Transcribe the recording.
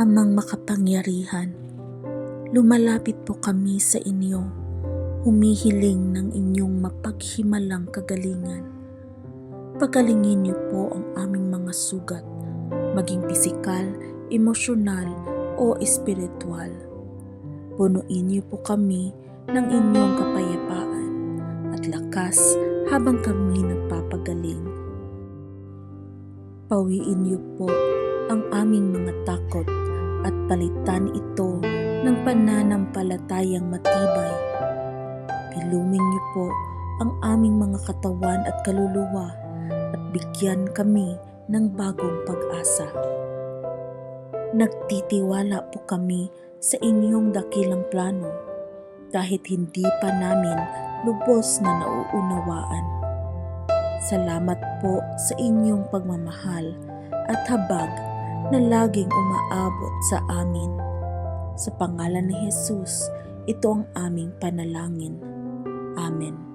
Amang makapangyarihan, lumalapit po kami sa inyo, humihiling ng inyong mapaghimalang kagalingan. Pagalingin niyo po ang aming mga sugat, maging pisikal, emosyonal o espiritual. Punuin niyo po kami ng inyong kapayapaan at lakas habang kami nagpapagaling. Pawiin niyo po ang aming mga takot at palitan ito ng pananampalatayang matibay. Piluming niyo po ang aming mga katawan at kaluluwa at bigyan kami ng bagong pag-asa. Nagtitiwala po kami sa inyong dakilang plano kahit hindi pa namin lubos na nauunawaan. Salamat po sa inyong pagmamahal at habag na laging umaabot sa amin. Sa pangalan ni Jesus, ito ang aming panalangin. Amen.